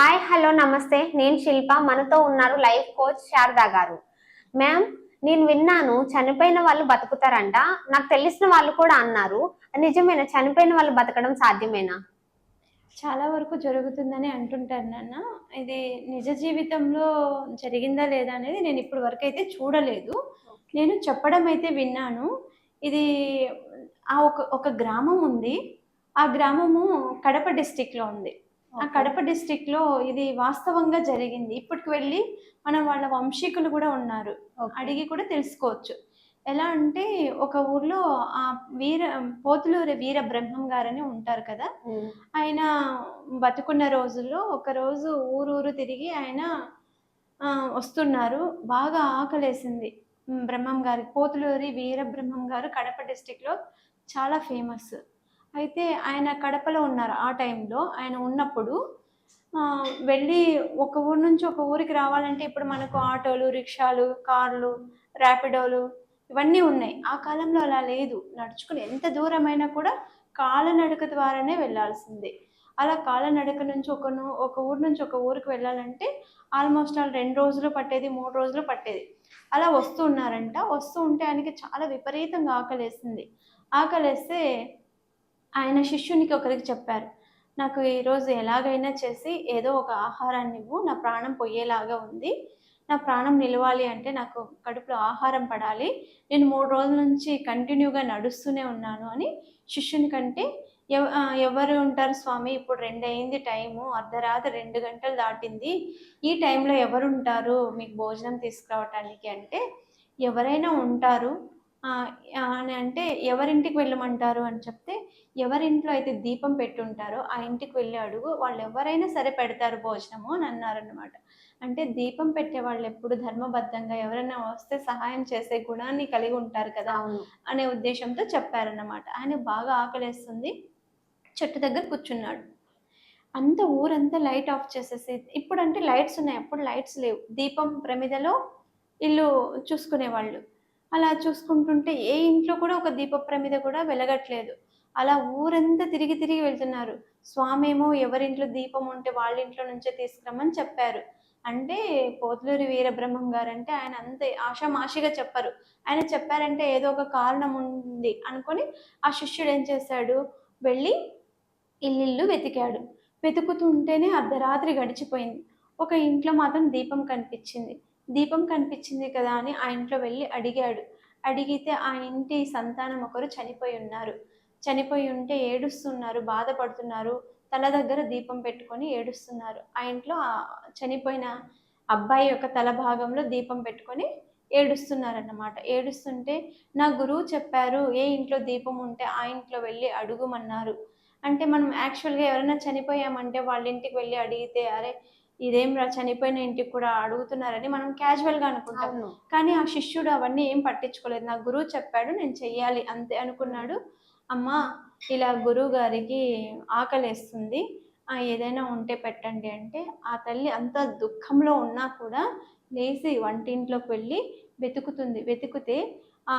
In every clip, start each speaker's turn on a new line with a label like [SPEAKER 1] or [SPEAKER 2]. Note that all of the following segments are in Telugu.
[SPEAKER 1] హాయ్ హలో నమస్తే. నేను శిల్ప మనతో ఉన్నారు లైఫ్ కోచ్ శారదా గారు. మ్యామ్ నేను విన్నాను చనిపోయిన వాళ్ళు బతుకుతారంట. నాకు తెలిసిన వాళ్ళు కూడా అన్నారు. నిజమేనా? చనిపోయిన వాళ్ళు బతకడం సాధ్యమేనా?
[SPEAKER 2] చాలా వరకు జరుగుతుందని అంటుంటారు నాన్న. ఇది నిజ జీవితంలో జరిగిందా లేదా అనేది నేను ఇప్పటి వరకు అయితే చూడలేదు. నేను చెప్పడం అయితే విన్నాను. ఇది ఆ ఒక ఒక గ్రామం ఉంది. ఆ గ్రామము కడప డిస్టిక్లో ఉంది. ఆ కడప డిస్టిక్లో ఇది వాస్తవంగా జరిగింది. ఇప్పటికి వెళ్ళి మనం వాళ్ళ వంశీకులు కూడా ఉన్నారు. అడిగి కూడా తెలుసుకోవచ్చు. ఎలా అంటే ఒక ఊర్లో ఆ వీర పోతులూరి వీర బ్రహ్మం గారని ఉంటారు కదా? ఆయన బతుకున్న రోజుల్లో ఒక రోజు ఊరూరు తిరిగి ఆయన వస్తున్నారు. బాగా ఆకలేసింది. బ్రహ్మం గారి పోతులూరి వీర బ్రహ్మం గారు కడప డిస్టిక్లో చాలా ఫేమస్. అయితే ఆయన కడపలో ఉన్నారు ఆ టైంలో. ఆయన ఉన్నప్పుడు వెళ్ళి ఒక ఊరు నుంచి ఒక ఊరికి రావాలంటే ఇప్పుడు మనకు ఆటోలు రిక్షాలు కార్లు ర్యాపిడోలు ఇవన్నీ ఉన్నాయి. ఆ కాలంలో అలా లేదు. నడుచుకుని ఎంత దూరమైనా కూడా కాలనడక ద్వారానే వెళ్ళాల్సిందే. అలా కాలనడక నుంచి ఒకను ఒక ఊరు నుంచి ఒక ఊరికి వెళ్ళాలంటే ఆల్మోస్ట్ ఆల్ రెండు రోజులు పట్టేది మూడు రోజులు పట్టేది. అలా వస్తూ ఉన్నారంట. వస్తూ ఉంటే ఆయనకి చాలా విపరీతంగా ఆకలేసింది. ఆకలేస్తే ఆయన శిష్యునికి ఒకరికి చెప్పారు నాకు ఈరోజు ఎలాగైనా చేసి ఏదో ఒక ఆహారాన్ని ఇవ్వు నా ప్రాణం పోయేలాగా ఉంది. నా ప్రాణం నిలవాలి అంటే నాకు కడుపులో ఆహారం పడాలి. నేను మూడు రోజుల నుంచి కంటిన్యూగా నడుస్తూనే ఉన్నాను అని శిష్యుని కంటే ఎవ ఎవరు ఉంటారు స్వామి? ఇప్పుడు రెండు అయింది టైము అర్ధరాత్రి రెండు గంటలు దాటింది. ఈ టైంలో ఎవరు ఉంటారు మీకు భోజనం తీసుకురావటానికి అంటే ఎవరైనా ఉంటారు. అని అంటే ఎవరింటికి వెళ్ళమంటారు అని చెప్తే ఎవరింట్లో అయితే దీపం పెట్టుంటారో ఆ ఇంటికి వెళ్ళి అడుగు వాళ్ళు ఎవరైనా సరే పెడతారు భోజనము అని అన్నారనమాట అంటే దీపం పెట్టే వాళ్ళు ఎప్పుడు ధర్మబద్ధంగా ఎవరైనా వస్తే సహాయం చేసే గుణాన్ని కలిగి ఉంటారు కదా అనే ఉద్దేశంతో చెప్పారన్నమాట. ఆయన బాగా ఆకలేస్తుంది చెట్టు దగ్గర కూర్చున్నాడు. అంత ఊరంతా లైట్ ఆఫ్ చేసేసి ఇప్పుడు అంటే లైట్స్ ఉన్నాయి అప్పుడు లైట్స్ లేవు. దీపం ప్రమిదలో ఇల్లు చూసుకునేవాళ్ళు. అలా చూసుకుంటుంటే ఏ ఇంట్లో కూడా ఒక దీప ప్రమిద కూడా వెలగట్లేదు. అలా ఊరంతా తిరిగి తిరిగి వెళ్తున్నారు. స్వామి ఏమో ఎవరింట్లో దీపం ఉంటే వాళ్ళ ఇంట్లో నుంచే తీసుకురమ్మని చెప్పారు. అంటే పోతులూరి వీరబ్రహ్మం గారు అంటే ఆయన అంతే ఆషామాషిగా చెప్పరు. ఆయన చెప్పారంటే ఏదో ఒక కారణం ఉంది అనుకొని ఆ శిష్యుడు ఏం చేశాడు? వెళ్ళి ఇల్లు వెతికాడు. వెతుకుతుంటేనే అర్ధరాత్రి గడిచిపోయింది. ఒక ఇంట్లో మాత్రం దీపం కనిపించింది. దీపం కనిపించింది కదా అని ఆ ఇంట్లో వెళ్ళి అడిగాడు. అడిగితే ఆ ఇంటి సంతానం ఒకరు చనిపోయి ఉన్నారు. చనిపోయి ఉంటే ఏడుస్తున్నారు బాధపడుతున్నారు. తల దగ్గర దీపం పెట్టుకొని ఏడుస్తున్నారు. ఆ ఇంట్లో చనిపోయిన అబ్బాయి యొక్క తల భాగంలో దీపం పెట్టుకొని ఏడుస్తున్నారన్నమాట. ఏడుస్తుంటే నా గురువు చెప్పారు ఏ ఇంట్లో దీపం ఉంటే ఆ ఇంట్లో వెళ్ళి అడుగుమన్నారు. అంటే మనం యాక్చువల్గా ఎవరైనా చనిపోయామంటే వాళ్ళ ఇంటికి వెళ్ళి అడిగితే అరే ఇదేం రా చనిపోయిన ఇంటికి కూడా అడుగుతున్నారని మనం క్యాజువల్గా అనుకుంటాం. కానీ ఆ శిష్యుడు అవన్నీ ఏం పట్టించుకోలేదు. నా గురువు చెప్పాడు నేను చెయ్యాలి అంతే అనుకున్నాడు. అమ్మా ఇలా గురువు గారికి ఆకలేస్తుంది. ఆ, ఏదైనా ఉంటే పెట్టండి అంటే ఆ తల్లి అంత దుఃఖంలో ఉన్నా కూడా లేచి వంటింట్లోకి వెళ్ళి వెతుకుతుంది. వెతుకుతే ఆ,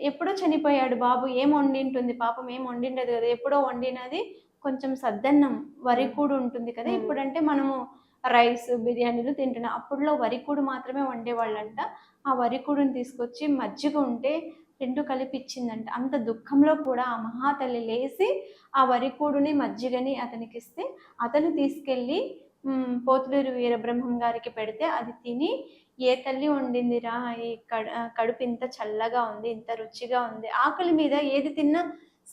[SPEAKER 2] ఎప్పుడో చనిపోయాడు బాబు ఏం వండింటుంది? పాపం ఏం వండిండదు కదా. ఎప్పుడో వండినది కొంచెం సద్దన్నం వరి కూడు ఉంటుంది కదా. ఇప్పుడంటే మనము రైస్ బిర్యానీలు తింటున్నాం. అప్పుడులో వరికూడు మాత్రమే వండేవాళ్ళంట. ఆ వరికూడుని తీసుకొచ్చి మజ్జిగ ఉంటే రెండు కలిపి ఇచ్చిందంట అంత దుఃఖంలో కూడా ఆ మహాతల్లి లేచి ఆ వరికూడుని మజ్జిగని అతనికి ఇస్తే అతను తీసుకెళ్ళి పోతులూరు వీరబ్రహ్మం గారికి పెడితే అది తిని ఏ తల్లి వండిందిరా? ఈ కడుపు ఇంత చల్లగా ఉంది ఇంత రుచిగా ఉంది. ఆకలి మీద ఏది తిన్నా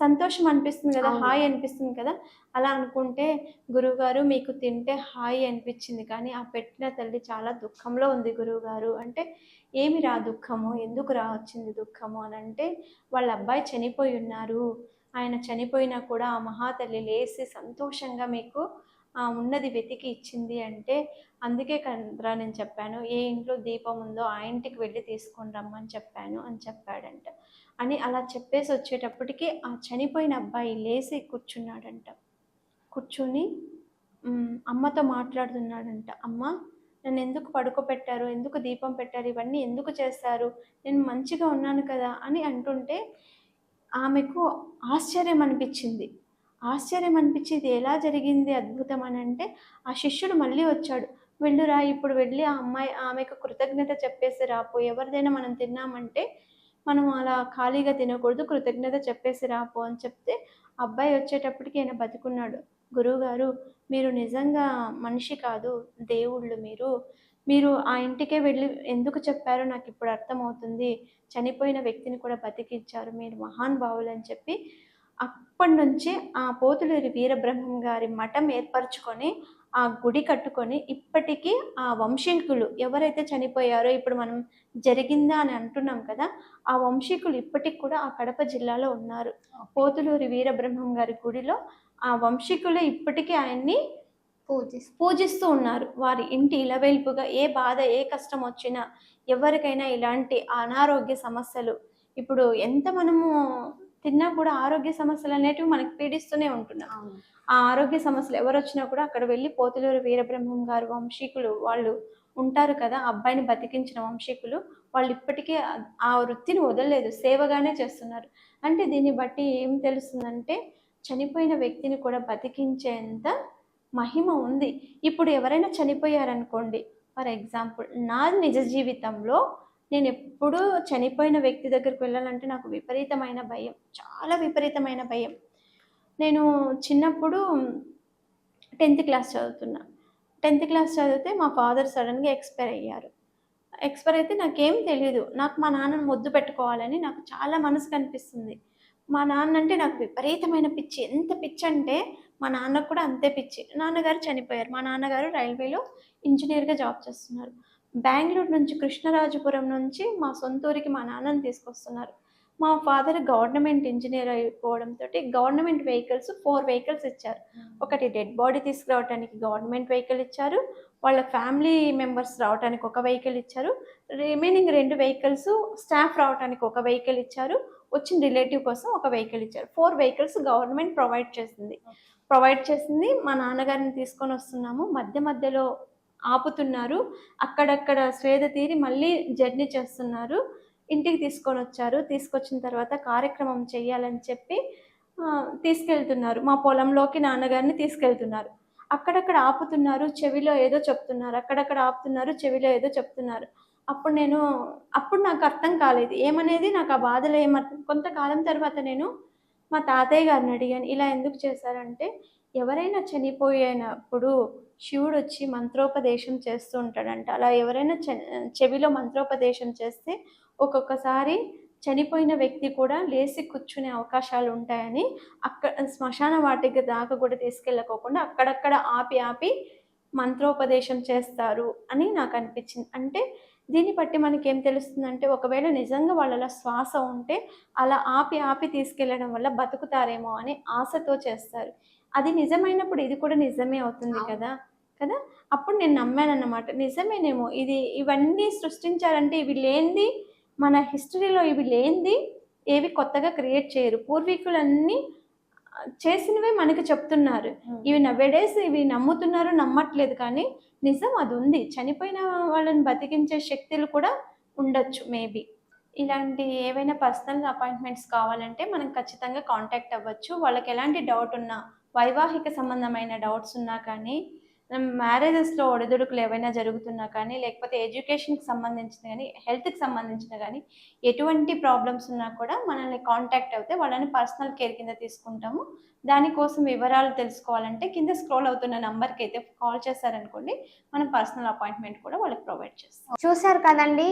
[SPEAKER 2] సంతోషం అనిపిస్తుంది కదా. హాయి అనిపిస్తుంది కదా. అలా అనుకుంటే గురువుగారు మీకు తింటే హాయి అనిపించింది. కానీ ఆ పెట్టిన తల్లి చాలా దుఃఖంలో ఉంది గురువుగారు. అంటే ఏమి రా దుఃఖము? ఎందుకు రా వచ్చింది దుఃఖము అని అంటే వాళ్ళ అబ్బాయి చనిపోయి ఉన్నారు. ఆయన చనిపోయినా కూడా ఆ మహాతల్లి లేచి సంతోషంగా మీకు ఆ, ఉన్నది వెతికి ఇచ్చింది అంటే అందుకే కదరా నేను చెప్పాను ఏ ఇంట్లో దీపం ఉందో ఆ ఇంటికి వెళ్ళి తీసుకొని రమ్మని చెప్పాను అని చెప్పాడంట. అని అలా చెప్పేసి వచ్చేటప్పటికి ఆ చనిపోయిన అబ్బాయి లేచి కూర్చున్నాడంట. కూర్చొని అమ్మతో మాట్లాడుతున్నాడంట. అమ్మ నన్ను ఎందుకు పడుకోబెట్టారు? ఎందుకు దీపం పెట్టారు? ఇవన్నీ ఎందుకు చేస్తారు? నేను మంచిగా ఉన్నాను కదా అని అంటుంటే ఆమెకు ఆశ్చర్యం అనిపించింది. ఆశ్చర్యం అనిపించింది ఎలా జరిగింది అద్భుతం అని అంటే ఆ శిష్యుడు మళ్ళీ వచ్చాడు. వెళ్ళురా ఇప్పుడు వెళ్ళి ఆ అమ్మాయి ఆమెకు కృతజ్ఞత చెప్పేసి రాపో ఎవరిదైనా మనం తిన్నామంటే మనం అలా ఖాళీగా తినకూడదు కృతజ్ఞత చెప్పేసి రాపో అని చెప్తే అబ్బాయి వచ్చేటప్పటికి ఆయన బతికున్నాడు. గురువుగారు మీరు నిజంగా మనిషి కాదు దేవుళ్ళు మీరు. మీరు ఆ ఇంటికే వెళ్ళి ఎందుకు చెప్పారో నాకు ఇప్పుడు అర్థమవుతుంది. చనిపోయిన వ్యక్తిని కూడా బతికించారు మీరు మహాన్ భావులు అని చెప్పి అప్పటి నుంచి ఆ పోతులూరి వీరబ్రహ్మం గారి మఠం ఏర్పరచుకొని ఆ గుడి కట్టుకొని ఇప్పటికీ ఆ వంశీకులు ఎవరైతే చనిపోయారో ఇప్పుడు మనం జరిగిందా అని అంటున్నాం కదా ఆ వంశీకులు ఇప్పటికి కూడా ఆ కడప జిల్లాలో ఉన్నారు. పోతులూరి వీరబ్రహ్మం గారి గుడిలో ఆ వంశీకులు ఇప్పటికీ ఆయన్ని
[SPEAKER 1] పూజిస్తూ
[SPEAKER 2] పూజిస్తూ ఉన్నారు. వారి ఇంటి ఇలవేల్పుగా ఏ బాధ ఏ కష్టం వచ్చినా ఎవరికైనా ఇలాంటి అనారోగ్య సమస్యలు. ఇప్పుడు ఎంత మనము తిన్నా కూడా ఆరోగ్య సమస్యలు అనేటివి మనకి పీడిస్తూనే ఉంటున్నాం. ఆ ఆరోగ్య సమస్యలు ఎవరు వచ్చినా కూడా అక్కడ వెళ్ళి పోతులూరు వీరబ్రహ్మం గారు వంశీకులు వాళ్ళు ఉంటారు కదా అబ్బాయిని బతికించిన వంశీకులు వాళ్ళు ఇప్పటికీ ఆ- ఆ వృత్తిని వదలలేదు సేవగానే చేస్తున్నారు. అంటే దీన్ని బట్టి ఏం తెలుస్తుందంటే చనిపోయిన వ్యక్తిని కూడా బతికించేంత మహిమ ఉంది. ఇప్పుడు ఎవరైనా చనిపోయారనుకోండి ఫర్ ఎగ్జాంపుల్ నా నిజ జీవితంలో నేను ఎప్పుడూ చనిపోయిన వ్యక్తి దగ్గరికి వెళ్ళాలంటే నాకు విపరీతమైన భయం. చాలా విపరీతమైన భయం. నేను చిన్నప్పుడు టెన్త్ క్లాస్ చదువుతున్నా. టెన్త్ క్లాస్ చదివితే మా ఫాదర్ సడన్గా ఎక్స్పైర్ అయ్యారు. ఎక్స్పైర్ అయితే నాకేం తెలియదు నాకు మా నాన్నను ముద్దు పెట్టుకోవాలని నాకు చాలా మనసు కనిపిస్తుంది. మా నాన్న అంటే నాకు విపరీతమైన పిచ్చి. ఎంత పిచ్చి అంటే మా నాన్నకు కూడా అంతే పిచ్చి. నాన్నగారు చనిపోయారు. మా నాన్నగారు రైల్వేలో ఇంజనీర్గా జాబ్ చేస్తున్నారు. బెంగళూరు నుంచి కృష్ణరాజపురం నుంచి మా సొంత ఊరికి మా నాన్నని తీసుకొస్తున్నారు. మా ఫాదర్ గవర్నమెంట్ ఇంజనీర్ అయిపోవడంతో గవర్నమెంట్ వెహికల్స్ ఫోర్ వెహికల్స్ ఇచ్చారు. ఒకటి డెడ్ బాడీ తీసుకురావడానికి గవర్నమెంట్ వెహికల్ ఇచ్చారు. వాళ్ళ ఫ్యామిలీ మెంబర్స్ రావడానికి ఒక వెహికల్ ఇచ్చారు. రిమైనింగ్ రెండు వెహికల్స్ స్టాఫ్ రావడానికి ఒక వెహికల్ ఇచ్చారు. వచ్చిన రిలేటివ్ కోసం ఒక వెహికల్ ఇచ్చారు. ఫోర్ వెహికల్స్ గవర్నమెంట్ ప్రొవైడ్ చేసింది. ప్రొవైడ్ చేసింది మా నాన్నగారిని తీసుకొని వస్తున్నాము. మధ్య మధ్యలో ఆపుతున్నారు. అక్కడక్కడ స్వేద తీరి మళ్ళీ జర్నీ చేస్తున్నారు. ఇంటికి తీసుకొని వచ్చారు. తీసుకొచ్చిన తర్వాత కార్యక్రమం చేయాలని చెప్పి తీసుకెళ్తున్నారు. మా పొలంలోకి నాన్నగారిని తీసుకెళ్తున్నారు. అక్కడక్కడ ఆపుతున్నారు. చెవిలో ఏదో చెప్తున్నారు. అక్కడక్కడ ఆపుతున్నారు. చెవిలో ఏదో చెప్తున్నారు. అప్పుడు నేను అప్పుడు నాకు అర్థం కాలేదు. ఏమనేది నాకు ఆ బాధలో ఏమర్థం కొంతకాలం తర్వాత నేను మా తాతయ్య గారిని అడిగాను. ఇలా ఎందుకు చేశారంటే ఎవరైనా చనిపోయినప్పుడు శివుడు వచ్చి మంత్రోపదేశం చేస్తూ ఉంటాడంట. అలా ఎవరైనా చె చెవిలో మంత్రోపదేశం చేస్తే ఒక్కొక్కసారి చనిపోయిన వ్యక్తి కూడా లేచి కూర్చునే అవకాశాలు ఉంటాయని అక్కడ శ్మశాన వాటికి దాకా కూడా తీసుకెళ్ళకోకుండా అక్కడక్కడ ఆపి ఆపి మంత్రోపదేశం చేస్తారు అని నాకు అనిపించింది. అంటే దీన్ని బట్టి మనకి ఏం తెలుస్తుందంటే ఒకవేళ నిజంగా వాళ్ళలో శ్వాస ఉంటే అలా ఆపి ఆపి తీసుకెళ్ళడం వల్ల బతుకుతారేమో అని ఆశతో చేస్తారు. అది నిజమైనప్పుడు ఇది కూడా నిజమే అవుతుంది. కదా? కదా? అప్పుడు నేను నమ్మానన్నమాట. నిజమేనేమో ఇది ఇవన్నీ సృష్టించారంటే ఇవి లేనిది మన హిస్టరీలో ఇవి లేనిది ఏవి కొత్తగా క్రియేట్ చేయరు. పూర్వీకులన్నీ చేసినవే మనకి చెప్తున్నారు. ఇవి నవ్వేడేస్ ఇవి నమ్ముతున్నారు నమ్మట్లేదు కానీ నిజం అది ఉంది. చనిపోయిన వాళ్ళని బతికించే శక్తులు కూడా ఉండొచ్చు మేబీ ఇలాంటి ఏవైనా పర్సనల్ అపాయింట్మెంట్స్ కావాలంటే మనం ఖచ్చితంగా కాంటాక్ట్ అవ్వచ్చు. వాళ్ళకి ఎలాంటి డౌట్ ఉన్నా వైవాహిక సంబంధమైన డౌట్స్ ఉన్నా కానీ మ్యారేజెస్లో ఒడిదుడుకులు ఏవైనా జరుగుతున్నా కానీ లేకపోతే ఎడ్యుకేషన్కి సంబంధించిన కానీ హెల్త్కి సంబంధించిన కానీ ఎటువంటి ప్రాబ్లమ్స్ ఉన్నా కూడా మనల్ని కాంటాక్ట్ అవుతే వాళ్ళని పర్సనల్ కేర్ కింద తీసుకుంటాము. దానికోసం వివరాలు తెలుసుకోవాలంటే కింద స్క్రోల్ అవుతున్న నంబర్కి అయితే కాల్ చేశారనుకోండి మనం పర్సనల్ అపాయింట్మెంట్ కూడా వాళ్ళకి ప్రొవైడ్ చేస్తాం.
[SPEAKER 1] చూశారు కదండి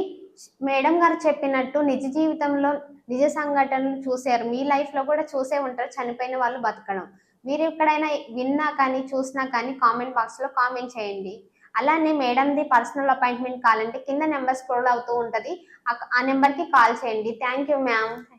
[SPEAKER 1] మేడం గారు చెప్పినట్టు నిజ జీవితంలో నిజ సంఘటనలు చూశారు. మీ లైఫ్లో కూడా చూసే ఉంటారు చనిపోయిన వాళ్ళు బతకడం. మీరు ఎక్కడైనా విన్నా కానీ చూసినా కానీ కామెంట్ బాక్స్లో కామెంట్ చేయండి. అలానే మేడంది పర్సనల్ అపాయింట్మెంట్ కావాలంటే కింద నెంబర్ స్క్రోల్ అవుతూ ఉంటది. ఆ- నెంబర్కి నెంబర్కి కాల్ చేయండి. Thank you ma'am